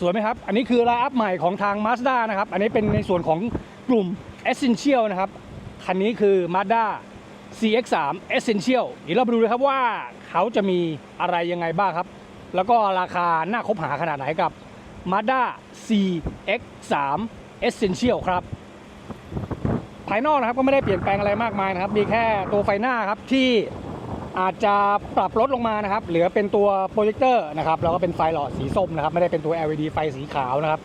สวยไหมครับ อันนี้คือไลน์อัพใหม่ของทาง Mazda นะครับ อันนี้เป็นในส่วนของกลุ่ม Essential นะครับ คันนี้คือ Mazda CX3 Essential เดี๋ยวเราไปดูเลยครับว่าเขาจะมีอะไรยังไงบ้างครับ แล้วก็ราคาน่าคบหาขนาดไหนกับ Mazda CX3 Essential ครับภายนอกนะครับก็ไม่ได้เปลี่ยนแปลงอะไรมากมายนะครับ มีแค่ตัวไฟหน้าครับที่ อาจจะปรับลดลงมานะครับ เหลือเป็นตัวโปรเจคเตอร์นะครับแล้วก็เป็นไฟหลอดสีส้มนะครับ ไม่ได้เป็นตัว LED ไฟสีขาวนะครับ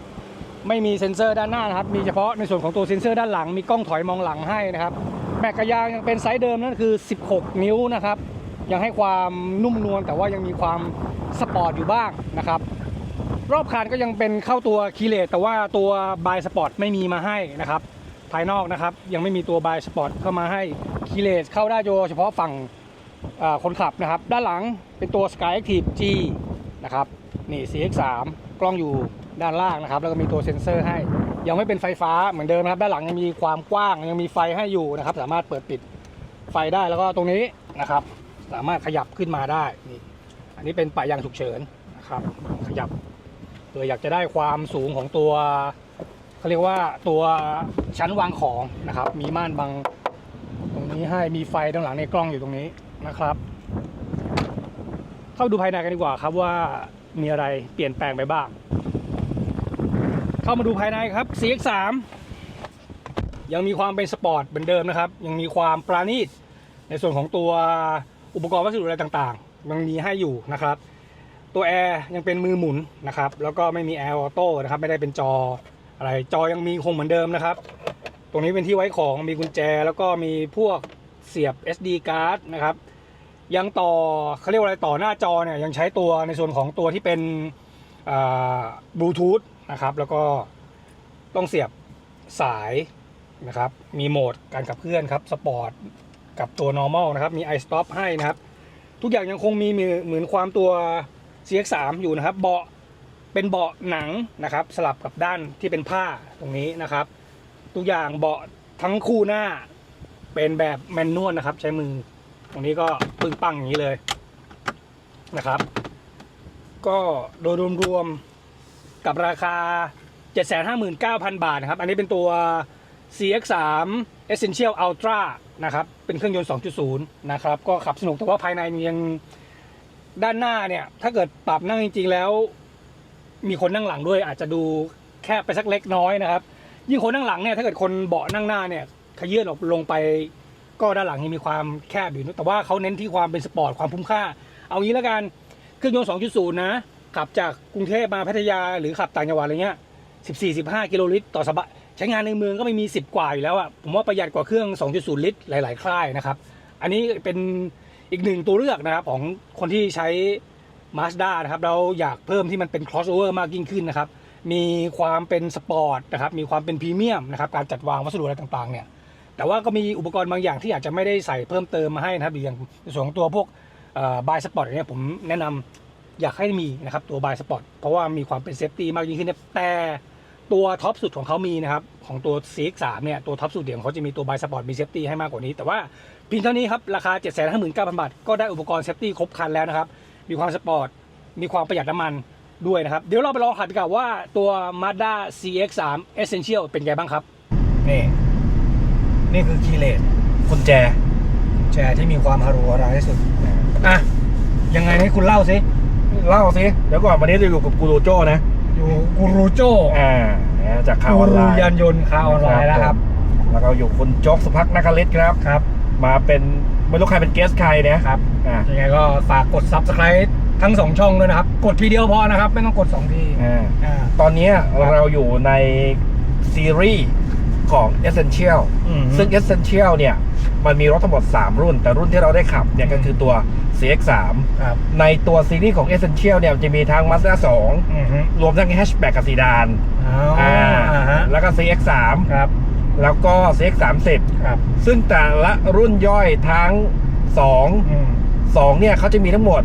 ไม่มีเซ็นเซอร์ด้านหน้านะครับ มีเฉพาะในส่วนของตัวเซ็นเซอร์ด้านหลัง มีกล้องถอยมองหลังให้นะครับ แม็กกะยางยังเป็นไซส์เดิมนั่นคือ 16 นิ้วนะครับ ยังให้ความนุ่มนวลแต่ว่ายังมีความสปอร์ตอยู่บ้างนะครับ รอบคันก็ยังเป็นเข้าตัวคีเลตแต่ว่าตัวบายสปอร์ตไม่มีมาให้นะครับ ภายนอกนะครับยังไม่มีตัวบายสปอร์ตเข้ามาให้คีเลสเข้าได้โดยเฉพาะฝั่ง คนขับนะครับ ด้านหลังเป็นตัว Sky Active G นะครับนี่ CX3 กล้องอยู่ด้านล่างนะครับ แล้วก็มีตัวเซ็นเซอร์ให้ ยังไม่เป็นไฟฟ้าเหมือนเดิมนะครับ ด้านหลังยังมีความกว้างยังมีไฟให้อยู่นะครับ สามารถเปิดปิดไฟได้แล้วก็ตรงนี้นะครับ สามารถขยับขึ้นมาได้นี่อันนี้เป็นปะยางฉุกเฉินนะครับ ขยับเผื่ออยากจะได้ความสูงของตัวเขาเรียกว่าตัวชั้นวางของนะครับ มีม่านบังตรงนี้ให้มีไฟด้านหลังในกล้องอยู่ตรงนี้ นะครับ เข้าดูภายในกันดีกว่าครับว่ามีอะไรเปลี่ยนแปลงไปบ้าง เข้ามาดูภายในครับ CX3 ยังมีความเป็นสปอร์ตเหมือนเดิมนะครับ ยังมีความปราณีตในส่วนของตัวอุปกรณ์วัสดุอะไรต่างๆยังมีให้อยู่นะครับ ตัวแอร์ยังเป็นมือหมุนนะครับ แล้วก็ไม่มีแอร์ออโต้นะครับ ไม่ได้เป็นจออะไร จอยังมีคงเหมือนเดิมนะครับ ตรงนี้เป็นที่ไว้ของ มีกุญแจ แล้วก็มีพวกเสียบ SD card นะครับ ยังต่อเขาเรียกว่าอะไรต่อหน้าจอเนี่ยยังใช้ตัวในส่วนของตัวที่เป็นบลูทูธนะครับ แล้วก็ต้องเสียบสายนะครับ มีโหมดการขับเคลื่อนครับสปอร์ตกับตัว normal นะครับ มี i stop ให้นะครับ ทุกอย่างยังคงมีเหมือนความตัว CX3 อยู่นะครับ เบาะเป็นเบาะหนังนะครับ สลับกับด้านที่เป็นผ้าตรงนี้นะครับ ทุกอย่างเบาะทั้งคู่หน้าเป็นแบบแมนนวลนะครับ ใช้มือ ตรงนี้ก็ปึ้งปังอย่างนี้เลยนะครับ ก็โดยรวมๆกับราคา 759,000 บาทนะครับ อันนี้เป็นตัว CX3 Essential Ultra นะครับ เป็นเครื่องยนต์ 2.0 นะครับ ก็ขับสนุกแต่ว่าภายในยังด้านหน้าเนี่ย ถ้าเกิดปรับนั่งจริง ๆ แล้ว มีคนนั่งหลังด้วย อาจจะดูแคบไปสักเล็กน้อยนะครับ ยิ่งคนนั่งหลังเนี่ย ถ้าเกิดคนเบาะนั่งหน้าเนี่ยขยื่นออกลงไป ก็ด้านหลังยังมีความแคบอยู่แต่ว่าเขาเน้นที่ความเป็นสปอร์ตความคุ้มค่า เอางี้แล้วกันเครื่องยนต์ 2.0 นะ ขับจากกรุงเทพมาพัทยาหรือขับต่างจังหวัดอะไรเงี้ย 14-15 กิโลลิตรต่อสบะใช้งานในเมืองก็ไม่มี 10 กว่าอยู่แล้วอะผมว่าประหยัดกว่าเครื่อง 2.0 ลิตรหลาย ๆ ค่ายนะครับ อันนี้เป็นอีกหนึ่งตัวเลือกนะครับของคนที่ใช้ Mazda นะครับเราอยากเพิ่มที่มันเป็น crossover มากยิ่งขึ้นนะครับมีความเป็นสปอร์ตนะครับมีความเป็นพรีเมียมนะครับการจัดวางวัสดุอะไรต่าง ๆ เนี่ย แต่ว่าก็มีอุปกรณ์บางอย่างที่อาจจะไม่ได้ใส่เพิ่มเติมมาให้นะครับอย่างส่วนของตัวพวกบายสปอร์ตเนี่ยผมแนะนำอยากให้มีนะครับตัวบายสปอร์ตเพราะว่ามีความเป็นเซฟตี้มากยิ่งขึ้นแต่ตัวท็อปสุดของเขามีนะครับของตัว CX3 เนี่ยตัวท็อปสุดเดี๋ยวเขาจะมีตัวบายสปอร์ตมีเซฟตี้ให้มากกว่านี้ แต่ว่าเพียงเท่านี้ครับราคา 759,000 บาท ก็ได้อุปกรณ์เซฟตี้ครบครันแล้วนะครับมีความสปอร์ตมีความประหยัดน้ำมันด้วยนะครับ เดี๋ยวเราไปลองขับกันว่าตัว Mazda CX3 Essential เป็นไงบ้างครับนี่ นี่คือคีย์เลสกุญแจแจที่มีความฮารุฮาราที่สุดอะยังไงให้คุณเล่าสิเล่าสิเดี๋ยวก่อนวันนี้จะอยู่กับกูโรโจ้นะอยู่กูรูโจอ่านะจากข่าวกูออนไลรูน์ยานยนต์ข่าวออนไลน์แล้วครับ แล้วก็อยู่คุณโจ๊กสุภักนักฤทธิ์ครับครับ มาเป็นไม่รู้ใครเป็นเกสใครเนี่ยครับอ่ายังไงก็ฝากกด Subscribe ทั้ง2ช่องด้วยนะครับ กดทีเดียวพอนะครับ ไม่ต้องกด2ทีอ่าอ่าตอนนี้ครับเราอยู่ในซีรีส์ ของ Essential อืมซึ่ง Essential เนี่ยมันมีรถทั้งหมด 3 รุ่น แต่รุ่นที่เราได้ขับเนี่ยก็คือตัว CX3 ครับในตัวซีรีส์ของ Essential เนี่ยจะมีทั้ง Mazda อือฮึ2รวมทั้งแฮชแบ็กกับซีดานอ๋ออ่าอ่าฮะแล้วก็ CX3 ครับแล้วก็ CX30 ครับซึ่งแต่ละรุ่นย่อยทั้ง2อืม2เนี่ยเขาจะมีทั้งหมด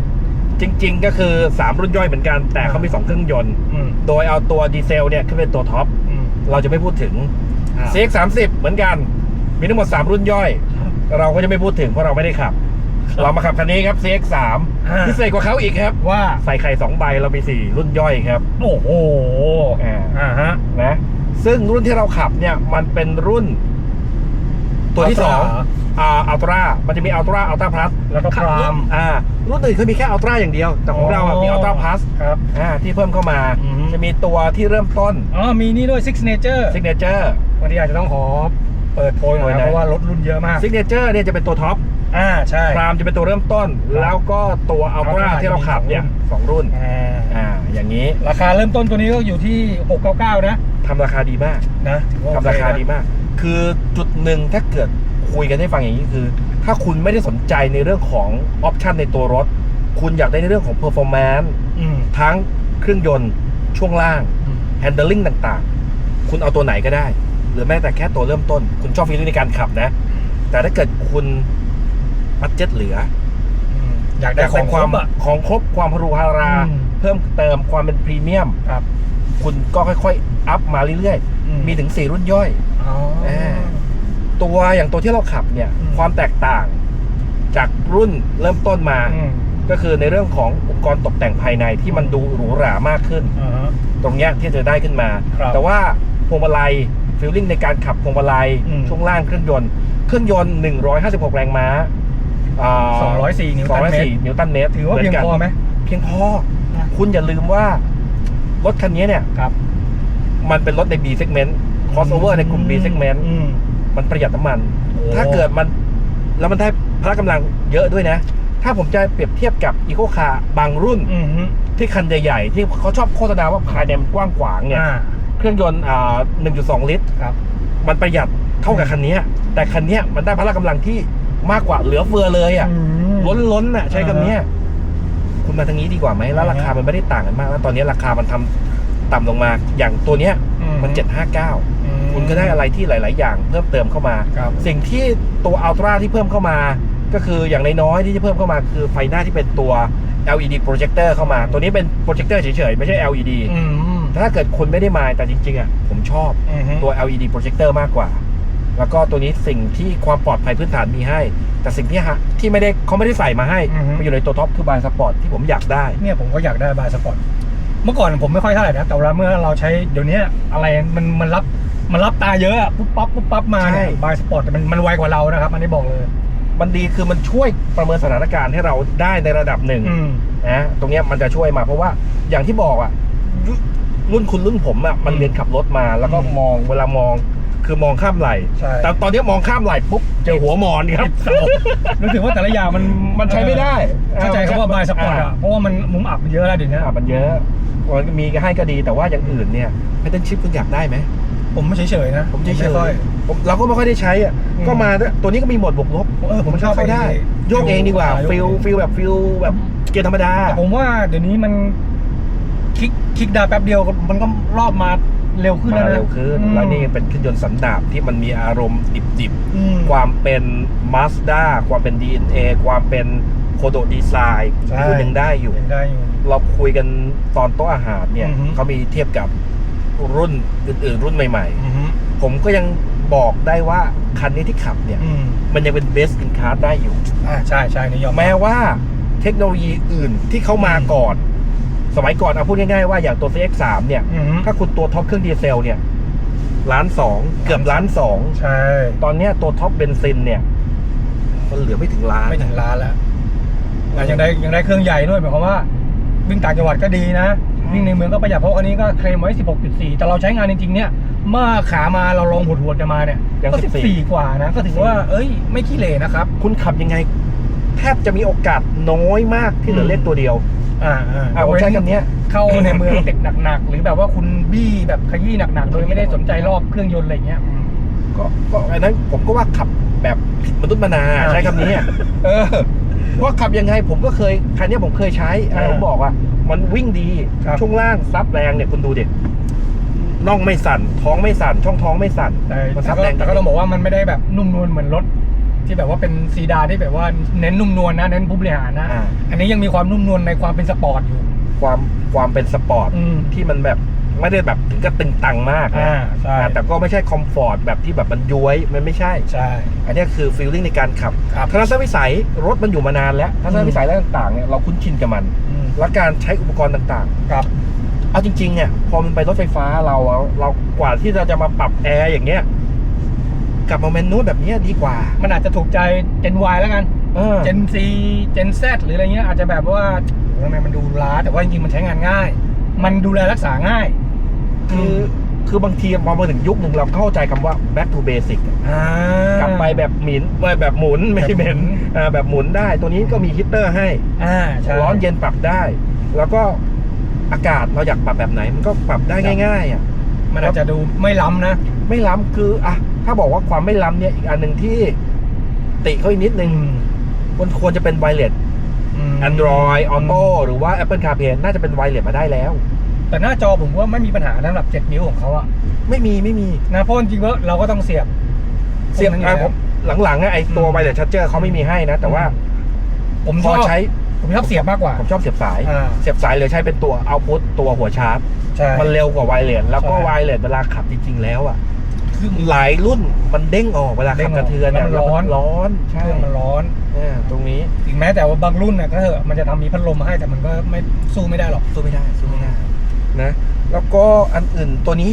จริง ๆ ก็คือ 3 รุ่นย่อยเหมือนกัน แต่เขามี 2 เครื่องยนต์อืมโดยเอาตัวดีเซลเนี่ยขึ้นเป็นตัวท็อปอืมเราจะไม่พูดถึง อ่า CX30 เหมือนกัน มีทั้งหมด 3 รุ่นย่อยครับเราก็จะไม่พูดถึงเพราะเราไม่ได้ขับ เรามาขับคันนี้ครับ CX3 อ่า พิเศษกว่าเขาอีกครับ ว่าใส่ไข่2ใบเรามี4รุ่นย่อยครับโอ้โหอ่าอ่าฮะนะซึ่งรุ่นที่เราขับเนี่ยมันเป็นรุ่น ตัวที่ Ultra สอง อ่าอัลตร้ามันจะมีอัลตร้าอัลตร้าพลัสแล้วก็ Prime อ่ารุ่นอื่นคือมีแค่อัลตร้าอย่างเดียว แต่ของเราอะมีอัลตร้าพลัสครับอ่าที่เพิ่มเข้ามาอืมจะมีตัวที่เริ่มต้นอ๋อมีนี่ด้วย Six Nature ซิกเนเจอร์วันนี้อาจจะต้องขอเปิดโพยหน่อยโพยหน่นะอยเพราะว่ารถรุ่นเยอะมากซิกเนเจอร์เนี่ยจะเป็นตัวท็อปอ่าใช่พรามจะเป็นตัวเริ่มต้น แล้วก็ตัวอัลตร้า Ultra ที่เราขับเนี่ยสองรุ่นอ่าอ่าอย่างนี้ราคาเริ่มต้นตัวนี้ก็อยู่ที่ 699 นะทำราคาดีมากนะถือว่าทำราคาดีมาก คือจุดหนึ่งถ้าเกิด คุยกันให้ฟังอย่างนี้คือ ถ้าคุณไม่ได้สนใจในเรื่องของออปชันในตัวรถ คุณอยากได้ในเรื่องของ performance อืมทั้งเครื่องยนต์ช่วงล่างอืม handling ต่างๆ คุณเอาตัวไหนก็ได้ หรือแม้แต่แค่ตัวเริ่มต้น คุณชอบฟีลลิ่งในการขับนะ แต่ถ้าเกิดคุณบัตเจ็ตเหลืออืมอยากได้ของคคววารมบอะของครบความฮารุฮาราอืมเพิ่มเติมความเป็นพรีเมียมครับ คุณก็ค่อยๆ อัพมาเรื่อยอืมๆมีถึง4รุ่นย่อยอ๋อเออ ตัวอย่างตัวที่เราขับเนี่ย อืม ความแตกต่างจากรุ่นเริ่มต้นมา อืมก็คือในเรื่องของอุปกรณ์ตกแต่งภายในที่มันดูหรูหรามากขึ้น อ่าฮะ ตรงเนี้ยที่จะได้ขึ้นมา ครับแต่ว่าพวงมาลัยฟิลลิ่งในการขับพวงมาลัยอืม ช่วงล่างเครื่องยนต์ เครื่องยนต์ 156 แรงม้าา204นิวตันเมตร204นิวตันเมตรถือว่าเพียงพอไหม เพียงพอ นะ คุณอย่าลืมว่า รถคันนี้เนี่ย ครับมันเป็นรถใน B segment crossover ในกลุ่ม B segment อืม มันประหยัดน้ำมันโอ้ถ้าเกิดมันแล้วมันได้พละกำลังเยอะด้วยนะ ถ้าผมจะเปรียบเทียบกับอีโคคาร์บางรุ่นอืมฮึที่คันใหญ่ๆ ที่เขาชอบโฆษณาว่าภายในมันกว้างขวางเนี่ย อ่าเครื่องยนต์อ่า1.2 ลิตร ครับ มันประหยัดเท่ากับคันนี้แต่คันนี้มันได้พละกำลังที่มากกว่าเหลือเฟือเลยอะมล้นล้นๆอะใช้คำเนี้ยคุณมาทางนี้ดีกว่าไหมแล้วอ่าฮะราคามันไม่ได้ต่างกันมากแล้วตอนนี้ราคามันทำต่ำลงมาอย่างตัวเนี้ยอืมันอื759 คุณก็ได้อะไรที่หลาย ๆ อย่างเพิ่มเติมเข้ามา ครับสิ่งที่ตัวอัลตร้าที่เพิ่มเข้ามา ก็คืออย่างน้อยๆที่จะเพิ่มเข้ามาคือไฟหน้าที่เป็นตัว LED projector เข้ามา ตัวนี้เป็นโปรเจคเตอร์เฉย ๆ ไม่ใช่ LED อืมถ้าเกิดคนไม่ได้มาแต่จริง ๆ อะ ผมชอบอืมฮึตัว LED projector มากกว่า แล้วก็ตัวนี้สิ่งที่ความปลอดภัยพื้นฐานมีให้ แต่สิ่งที่ฮะที่ไม่ได้เขาไม่ได้ใส่มาให้มันอยู่ในตัวท็อปคือบายสปอร์ตที่ผมอยากได้ เนี่ยผมก็อยากได้บายสปอร์ตเมื่อก่อนผมไม่ค่อยเท่าไหร่นะแต่เวลาเมื่อเราใช้เดี๋ยวนี้อะไรมันมันรับ มันรับตาเยอะอะปุ๊บปั๊บปุ๊บปั๊บมาเนี่ยใช่ บายสปอร์ตมันมันไวกว่าเรานะครับอันนี้บอกเลยมันดีคือมันช่วยประเมินสถานการณ์ให้เราได้ในระดับหนึ่งอืม นะตรงเนี้ยมันจะช่วยมาเพราะว่าอย่างที่บอกอะยุรุ่นคุณรุ่นผมอะมันอืมเรียนขับรถมา แล้วก็อืมมองเวลามองคือมองข้ามไหลใช่ แต่ตอนนี้มองข้ามไหลปุ๊บเจอหัวหมอนครับเสารู้สึกว่าแต่ละอย่างมันมันใช้ไม่ได้เข้าใจคำว่าบายสปอร์ตอะเพราะว่ามันมุมอับมันเยอะแล้วเดี๋ยวนี้ อะมันเยอะมันมีก็ให้ก็ดีแต่ว่าอย่างอื่นเนี่ยแพทเทิร์นชิพคุณอยากได้ไหม ผมไม่เฉยๆนะผมเฉยไม่ค่อยๆผมเราก็ไม่ค่อยได้ใช้อะอืมก็มาตัวนี้ก็มีโหมดบวกลบเออผมชอบเข้าได้ไอ้โยกเองดีกว่าอ่าโยกฟิลเองฟิลแบบฟิลแบบเกียร์ธรรมดาแต่ผมว่าเดี๋ยวนี้มันคลิกคลิกดาวแป๊บเดียวมันก็รอบมาเร็วขึ้นมาแล้วนะเร็วขึ้นอืมแล้วนี่เป็นเครื่องยนต์สันดาปที่มันมีอารมณ์ดิบอืมๆความเป็น Mazda ความเป็น DNA ความเป็นโคโดดีไซน์ใช่คุณยังได้อยู่ยังได้อยู่ เราคุยกันตอนโต๊ะอาหารเนี่ยอือฮึเขามีเทียบกับ รุ่นอื่นๆ รุ่นใหม่ อือฮึๆ ผมก็ยังบอกได้ว่าคันนี้ที่ขับเนี่ย อืมมันยังเป็น best in class ได้อยู่ อ่าใช่ใช่นี่ยอมรับแม้ว่าเทคโนโลยีอื่นที่เขามาก่อน สมัยก่อนเอาพูดง่ายๆว่าอย่างตัว CX3 เนี่ย อือฮึถ้าคุณตัวท็อปเครื่องดีเซลเนี่ยล้านสองเกือบล้านสองใช่ ตอนเนี้ยตัวท็อปเบนซินเนี่ย มันเหลือไม่ถึงล้าน ไม่ถึงล้านแล้วแต่ยังได้ยังได้เครื่องใหญ่ด้วยหมายความว่าวิ่งต่างจังหวัดก็ดีนะ วิ่งในเมืองก็ประหยัดเพราะอันนี้ก็เคลมไว้ 16.4 แต่เราใช้งานจริงๆเนี่ยเมื่อขามาเราลองหวดๆกันมาเนี่ยยังก็14 14 กว่านะ ก็ถือว่าเอ้ยไม่ขี้เหร่นะครับ คุณขับยังไง แทบจะมีโอกาสน้อยมากที่เหลือเลขตัวเดียว อ่าอ่าอ่าผมใช้คำเนี้ย เข้าในเมืองเด็กหนักๆ หรือแบบว่าคุณบี้แบบขยี้หนักๆ โดยไม่ได้สนใจรอบเครื่องยนต์อะไรเงี้ยอืมก็ก็อันนั้นผมก็ว่าขับแบบผิดมนุษย์มนาอ่า ใช้คำนี้อะเออ ว่าขับยังไงผมก็เคยคันเนี้ยผมเคยใช้อะไรอ่าผมบอกว่า มันวิ่งดีครับ ช่วงล่างซับแรงเนี่ยคุณดูเด็น่องไม่สั่น ท้องไม่สั่น ช่องท้องไม่สั่นแต่มันแต่ซับก็แรงแต่ก็ต้องบอกว่ามันไม่ได้แบบนุ่มนวลเหมือนรถที่แบบว่าเป็นซีดานที่แบบว่าเน้นนุ่มนวลนะเน้นผู้บริหารนะอ่าอันนี้ยังมีความนุ่มนวลในความเป็นสปอร์ตอยู่ ความความเป็นสปอร์ตอืมที่มันแบบไม่ได้แบบถึงกับตึงตังมากนะอ่าใช่อ่าแต่ก็ไม่ใช่คอมฟอร์ตแบบที่แบบมันย้วยมันไม่ใช่ ใช่ อันเนี้ยคือฟีลลิ่งในการขับครับ ทัศนวิสัยรถมันอยู่มานานแล้วทัศนวิสัยอะไรต่างๆเนี่ยเราคุ้นชินกับมันอืม และการใช้อุปกรณ์ต่างครับ ๆ เอาจริงๆเนี่ยพอมันไปรถไฟฟ้าเราเรากว่าที่เราจะมาปรับแอร์อย่างเงี้ยกลับมาเมนูแบบเนี้ยดีกว่า มันอาจจะถูกใจ Gen Y แล้วกัน เออ Gen C Gen Z หรืออะไรเงี้ยอาจจะแบบว่าโอ้ทำไมมันดูล้าแต่ว่าจริงๆมันใช้งานง่าย มันดูแลรักษาง่าย คือ คือบางทีพอมาถึงยุคหนึ่งเราเข้าใจคำว่า back to basic อ่ากลับไปแบบหมินไม่แบบหมุนไม่ใช่เหม็นอ่าแบบหมุนได้ ตัวนี้ก็มีฮีตเตอร์ให้ อ่าใช่ร้อนเย็นปรับได้ แล้วก็อากาศเราอยากปรับแบบไหน มันก็ปรับได้ง่ายๆอะมันอาจจะดูไม่ล้ำนะ ไม่ล้ำคืออะถ้าบอกว่าความไม่ล้ำเนี่ยอีกอันหนึ่งที่ติเขาอีกนิดนึงมันควรจะเป็นไวเลส ม Android Auto หรือว่า Apple CarPlay น่าจะเป็นไวเลสมาได้แล้ว แต่หน้าจอผมว่าไม่มีปัญหาสำหรับ 7 นิ้วของเขาอะไม่มีไม่มีนะเพราะจริงๆแล้วเราก็ต้องเสียบเสียบพวกนั้นอะอยู่ผมหลังๆอะไอตัวอืมไวเลสชั r เจอร์เขาไม่มีให้นะ แต่ว่าผมพชออบใช้ผมชอบเสียบมากกว่าผมชอบเสียบสาย อ่าเสียบสายเลยใช้เป็นตัวเอาพุตตัวหัวชาร์จ ใช่ มันเร็วกว่าไวเลสแล้วก็ใช่ ไวเลสเวลาขับจริงๆแล้วอะหลายรุ่นมันเด้งออกเวลาเด้ขับงออกกระเทือนแล้วมันร้อนร้อนเคใช่รื่องมันร้อน เนี่ยตรงนี้ถึงแม้แต่ว่าบางรุ่นน่ะก็เถอะมันจะทำมีพัดลมมาให้แต่มันก็ไม่สู้ไม่ได้หรอก สู้ไม่ได้สู้ไม่ได้ นะ แล้วก็อันอื่นตัวนี้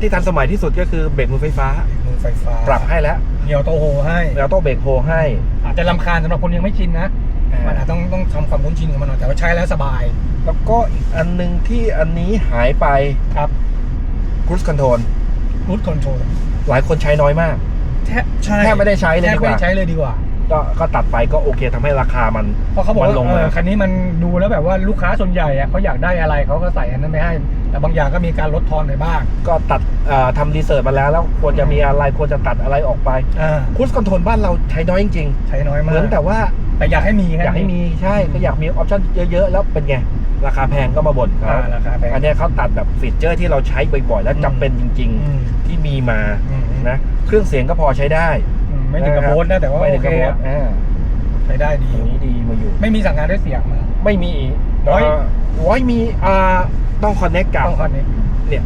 ที่ทันสมัยที่สุดก็คือเบรกมือไฟฟ้า มือไฟฟ้าปรับให้แล้วเดียวโตโฮให้แล้วต้องเบรกโฮให้ อาจจะลำคาญสำหรับคนยังไม่ชินนะอ่ามันอาจต้องต้องทำความคุ้นชินกับมันหน่อยแต่ว่าใช้แล้วสบาย แล้วก็อีกอันหนึ่งที่อันนี้หายไปครับ cruise control รูทคอนโทรลหลายคนใช้น้อยมากแทบใช่แทบไม่ได้ใช้เลยแทดีบกไม่ว่าได้ใช้เลยดีกว่า ก็ก็ตัดไปก็โอเคทำให้ราคามันเพราะเขาบอกมันว่าลงเอมา อคันนี้มันดูแล้วแบบว่าลูกค้าส่วนใหญ่อะเขาอยากได้อะไรเขาก็ใส่อันนั้นไปให้ แต่บางอย่างก็มีการลดทอนไปบ้างก็ตัดเอ่อทำรีเสิร์ชมาแล้วแล้วควรจะมีอะไรควรจะตัดอะไรออกไปอ่าค u สคอนโทรลบ้านเราใช้น้อยจริงใช้น้อยๆมาเหกมือนแต่ว่าแต่อยากให้มีแค่อยากให้มีใช่ก็อยากมีออปชั่นเยอะๆ แล้วเป็นไง ราคาแพงก็มาบ่นเขาอ่าราคาแพงอันเนี้ยเขาตัดแบบฟีเจอร์ที่เราใช้บ่อยๆ และจำเป็นจริง อืมๆ ที่มีมาอืมนะเครื่องเสียงก็พอใช้ได้อืม ไม่ถึงกับโพสต์นะแต่ว่าไม่โอถึงเคกับโพสอะต์อ่าใช้ได้ดีตรงนี้ดีมาอยู่ ไม่มีสั่งงานด้วยเสียงมา ไม่มีอีกโอ้ยโอ้ยมีอ่าต้องคอนเน c กกับ ต้องคอนเนคเนี่ย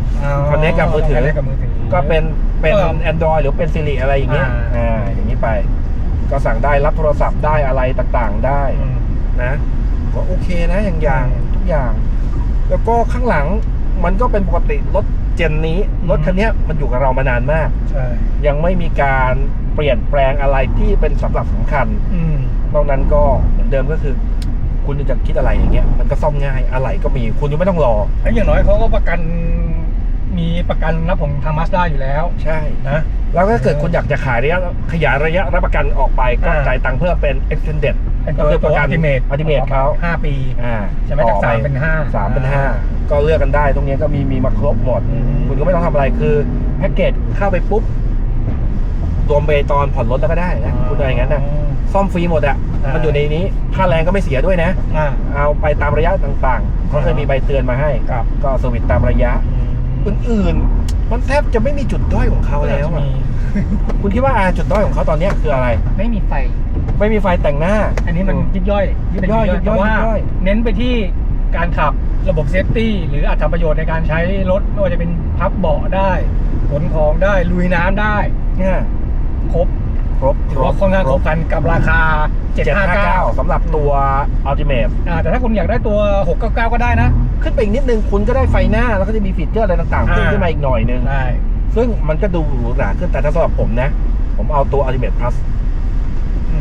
connect กับมือถือ คอนเนคกับมือถือ ก็เป็นเป็น เออ Android หรือเป็น Siri อะไรอย่างเงี้ยอ่า อ่าอย่างนี้ไป ก็สั่งได้รับโทรศัพท์ได้อะไรต่างๆได้อืม นะก็โอเคนะอย่างอย่างอืมทุกอย่าง แล้วก็ข้างหลังมันก็เป็นปกติรถเจนนี้อืมรถคันเนี้ยมันอยู่กับเรามานานมาก ใช่ยังไม่มีการเปลี่ยนแปลงอะไรที่เป็นสำหรับสำคัญอืมนอกนั้นก็เหมือนเดิมก็คือ คุณจะคิดอะไรอย่างเงี้ยมันก็ซ่อมง่ายอะไรก็มีคุณยังไม่ต้องรอไอ้อย่างน้อยเขาก็ประกันมีประกันรับของทางมาสด้าอยู่แล้ว ใช่นะแล้วถ้าเกิดคุณอยากจะขายระยะขยายระยะรับประกันออกไปก็อ่าจ่ายตังค์เพิ่มเป็น extended เป็นก็ตัวคือปตัวระกันอัลติเมทอัลติเมทเขาห้าปีอ่าใช่ไหมจากต่อสามเป็นห้าสามเป็นห้าก็เลือกกันได้ตรงเนี้ยก็มีมีมาครบหมดอืมคุณก็ไม่ต้องทำอะไรคือแพ็กเกจเข้าไปปุ๊บ รวมไปตอนผ่อนรถแล้วก็ได้นะคุณอะไรอย่างนั้นนะซ่อมฟรีหมดอะอ่ามัมันอยู่ในนี้ค่าแรงก็ไม่เสียด้วยนะอ่าเอาไปตามระยะต่างๆเขาเคยมีใบเตือนมาให้ครับก็สวิตช์ตามระยะอื่นๆมันแทบจะไม่มีจุดด้อยของเขาแล้วอะมีคุณคิดว่าอาจุดด้อยของเขาตอนเนี้ยคืออะไร ไม่มีไฟ ไม่มีไฟแต่งหน้า อันนี้มันยิบย่อยยิบย่อยยิบย่อยแต่ว่ายิบย่อยเน้นไปที่การขับระบบเซฟตี้หรืออัตประโยชน์ในการใช้รถไม่ว่าจะเป็นพับเบาะได้ขนของได้ลุยน้ำได้เนี่ย ครบครบถือว่าค่อนข้างครบครันกับราคา 759 759สำหรับตัว Ultimate อ่าแต่ถ้าคุณอยากได้ตัว 699 ก็ได้นะ ขึ้นไปอีกนิดนึงคุณก็ได้ไฟหน้า แล้วก็จะมีฟีเจอร์อะไรต่างๆเพิ่มอ่าขึ้นมาอีกหน่อยนึงได้ซึ่งมันก็ดูหรูหราขึ้นแต่ถ้าสำหรับผมนะ ผมเอาตัว Ultimate Plus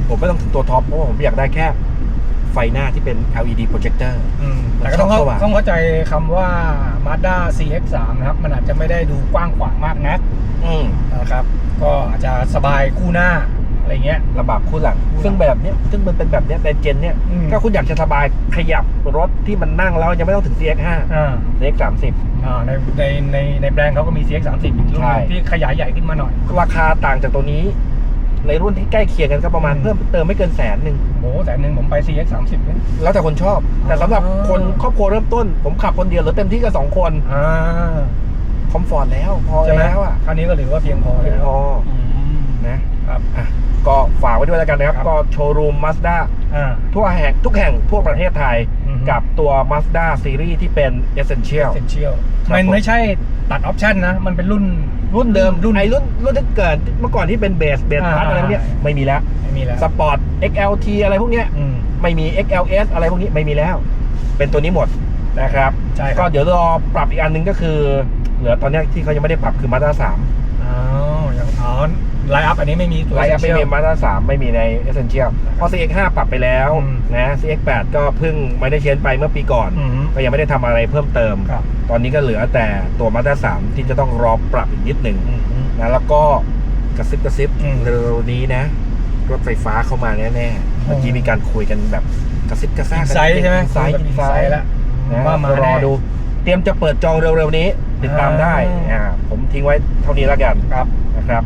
ผมไม่ต้องถึงตัวท็อปเพราะว่าผมอยากได้แค่ไฟหน้าที่เป็น LED projector อืมแต่ก็ต้องชอบเข้าสว่างต้องเข้าใจคำว่า Mazda CX-3 นะครับ มันอาจจะไม่ได้ดูกว้างขวางมากนักอืมนะครับ ก็อาจจะสบายคู่หน้าอะไรเงี้ย ลำบากคู่หลังคู่หลังซึ่งแบบเนี้ยซึ่งมันเป็นแบบเนี้ยในเจนเนี้ยอืม ถ้าคุณอยากจะสบายขยับรถที่มันนั่งแล้วยังไม่ต้องถึง CX5 อ่า CX30 อ่าในในในในแบรนด์เขาก็มี CX30 อีกรุ่นหใช่นึ่งที่ขยายใหญ่ขึ้นมาหน่อยราคาต่างจากตัวนี้ ในรุ่นที่ใกล้เคียงกันก็ประมาณอืม เพิ่มเติมไม่เกินแสนหนึ่ง โอ้โหแสนหนึ่งผมไป CX30 เลยแล้วแต่คนชอบ แต่สำหรับอ๋อ คนครอบครัวเริ่มต้น ผมขับคนเดียวหรือเต็มที่ก็สองคน อ่า คอมฟอร์ตแล้วพอใช่ไหมแล้วอะคราวนี้ก็ถือว่าเพียงพอเพียงแล้วพออืมนะครับอะก็ฝากไว้ด้วยแล้วกันนะครับครับ ก็โชว์รูมมาสด้าอ่า ทั่วแห่งทุกแห่งทั่วประเทศไทยอืมกับตัว Mazda Series ที่เป็น Essential Essential ครับมันผม ไม่ใช่ตัดออปชั่นนะ มันเป็นรุ่น รุ่นเดิมรุ่น ไอ้รุ่นรุ่นที่เกิดเมื่อก่อนที่เป็นเบสเบสอ่าพาร์ทอะไรพวกเนี้ยไม่มีแล้วไม่มีแล้วสปอร์ต XLT อะไรพวกเนี้ยอืม ไม่มี XLS อะไรพวกนี้ไม่มีแล้ว เป็นตัวนี้หมดนะครับ ใช่ครับ ก็เดี๋ยวรอปรับอีกอันหนึงก็คือ เหลือตอนเนี้ยที่เขายังไม่ได้ปรับคือ Mazda 3อ๋อยังอ๋อไลน์อัพอันนี้ไม่มีตัว ไลน์อัพไม่มี Essential Mazda 3ไม่มีใน Essential เพราะ CX5 ปรับไปแล้วอืม นะ CX8 ก็เพิ่งไม่ได้เชนไปเมื่อปีก่อน อืม ก็ยังไม่ได้ทำอะไรเพิ่มเติม ครับ ตอนนี้ก็เหลือแต่ตัว Mazda 3ที่จะต้องรอปรับอีกนิดหนึ่งอืมอืม นะแล้วก็กระซิบกระซิบอืมเร็วๆนี้นะ รถไฟฟ้าเข้ามาแน่ๆ เมื่อกี้มีการคุยกันแบบกระซิบกระซาอิกนไซต์ใช่ไหมอินไซต์อินไซต์แล้วนะว่ามารอดู เตรียมจะเปิดจองเร็วๆนี้ ติดตามได้อ่าอ่าผมทิ้งไว้เท่านี้แล้วกันครับนะครับ